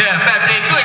Yeah, baby.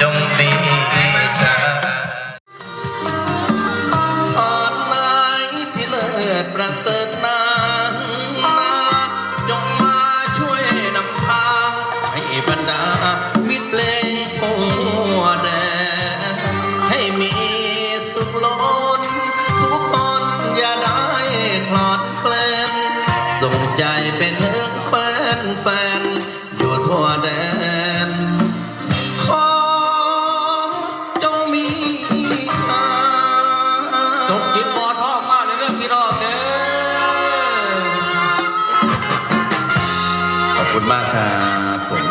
trong tim คุณมากครับผม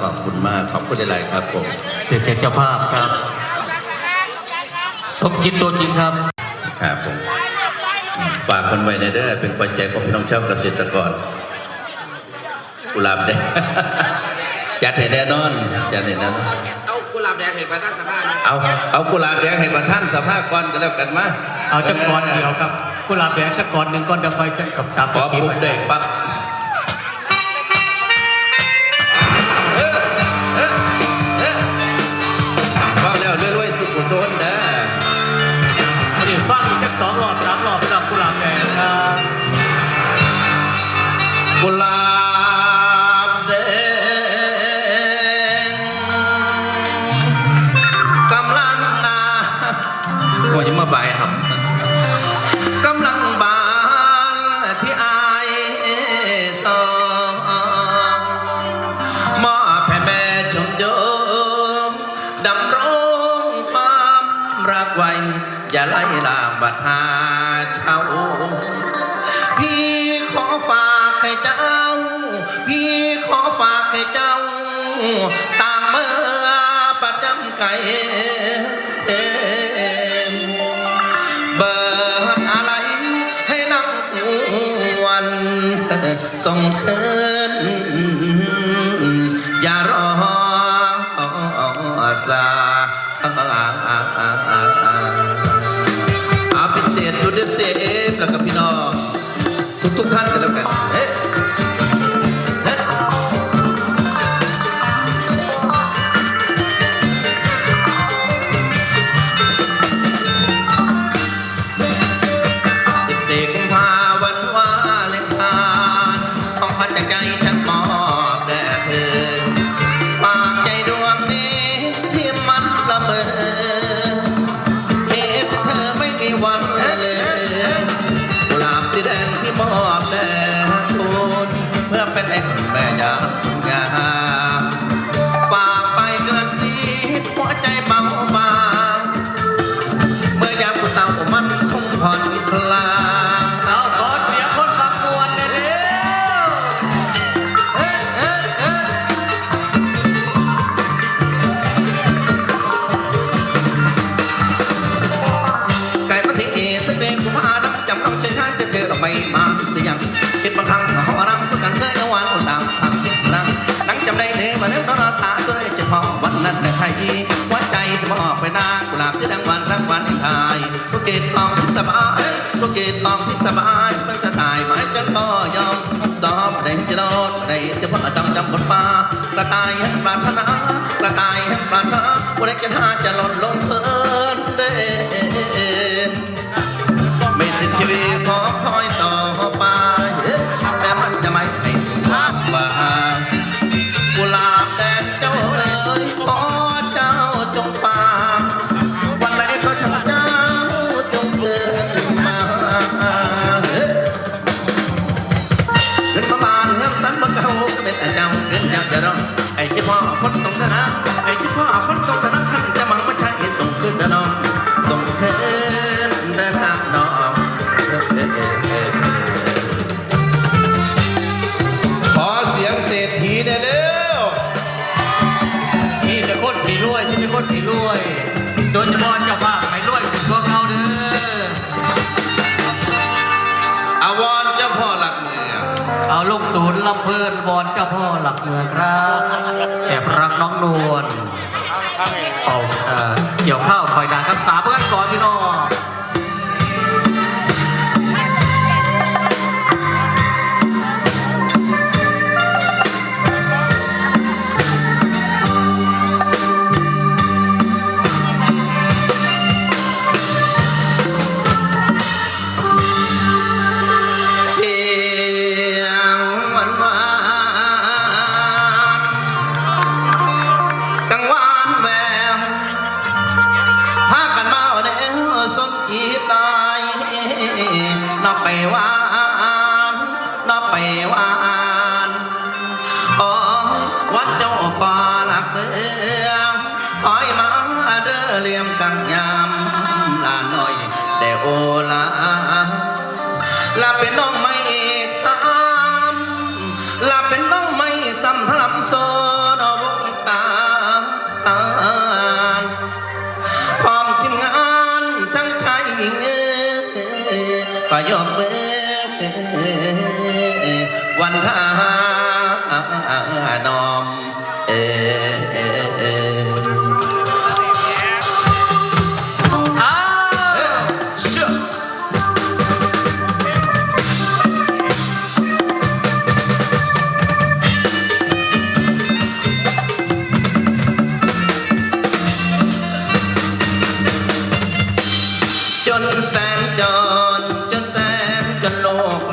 ขอบคุณมาก ขอบคุณหลายๆครับผมเดี๋ยวเชจ้าภาพครับ สมคิดตัวจริงครับ ครับผม ฝากคนไว้ในเด้อเป็นปัจจัยของพี่น้องชาวเกษตรกร กุหลาบแดงจัดให้แน่นอนจัดให้แน่นอนเอากุหลาบแดงให้ประธานสภาเอาเอากุหลาบแดงให้ประธานสภาก่อนก็แล้วกันมาเอาจักรกรเดียวครับกุหลาบแดงจักรกรหนึ่งก้อนเดียวไฟจังกับตาขอปุ๊บได้ปั๊บ บัทาชาพี่ขอฝากให้เจ้า พี่ขอฝากให้เจ้า ต่างเมื่อประจำไก่เบิดอะไรให้นักวันส่งเคินอย่ารอสา เซฟแล้วกับพี่น้องทุกท่านกันแล้วกันเอ๊ วันทายก็เกตต้องที่สบายก็เกตต้องที่สบายมันจะตายไหมฉันก็ยอมซอมแดงจะรอดนในจะพ่อจำจำบนฟ้ากระต่ายแห่งปราถนากระต่ายแห่งปราถนาวันนี้จะหาจะ ลุงศูนย์ลำเพลินบอนเจ้าพ่อหลักเมืองครับแอบรักน้องนวลเอาเกี่ยวข้าวคอยนาครับสามเพื่อนก่อนพี่น้อง ไปวานนับไปวานโอ้วัดเจ้าป่หลักเมืองคอยมาเดือเลี่ยมกันยามลาหน่อยแต่โอลาลาเป็นน้องไม่เอกสั hà nom ê, ê, ê. À, chân sang chôn chôn sang chôn lô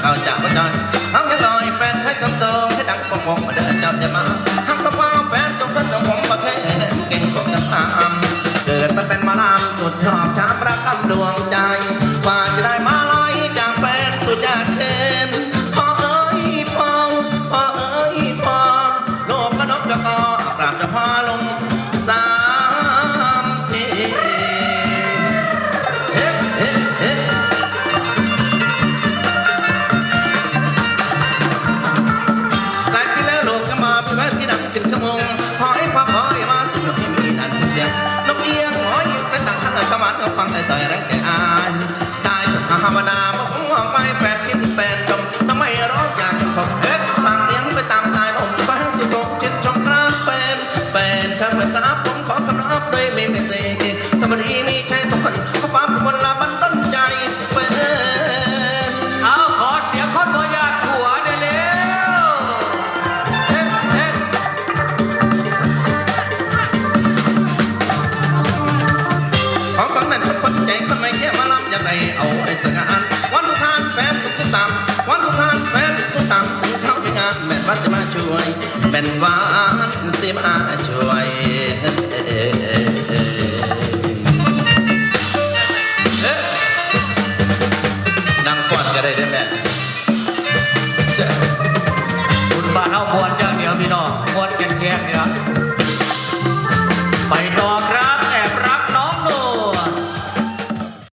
เข้าจากพระเจ้า มันก็ฟังแต่ต่อยแรง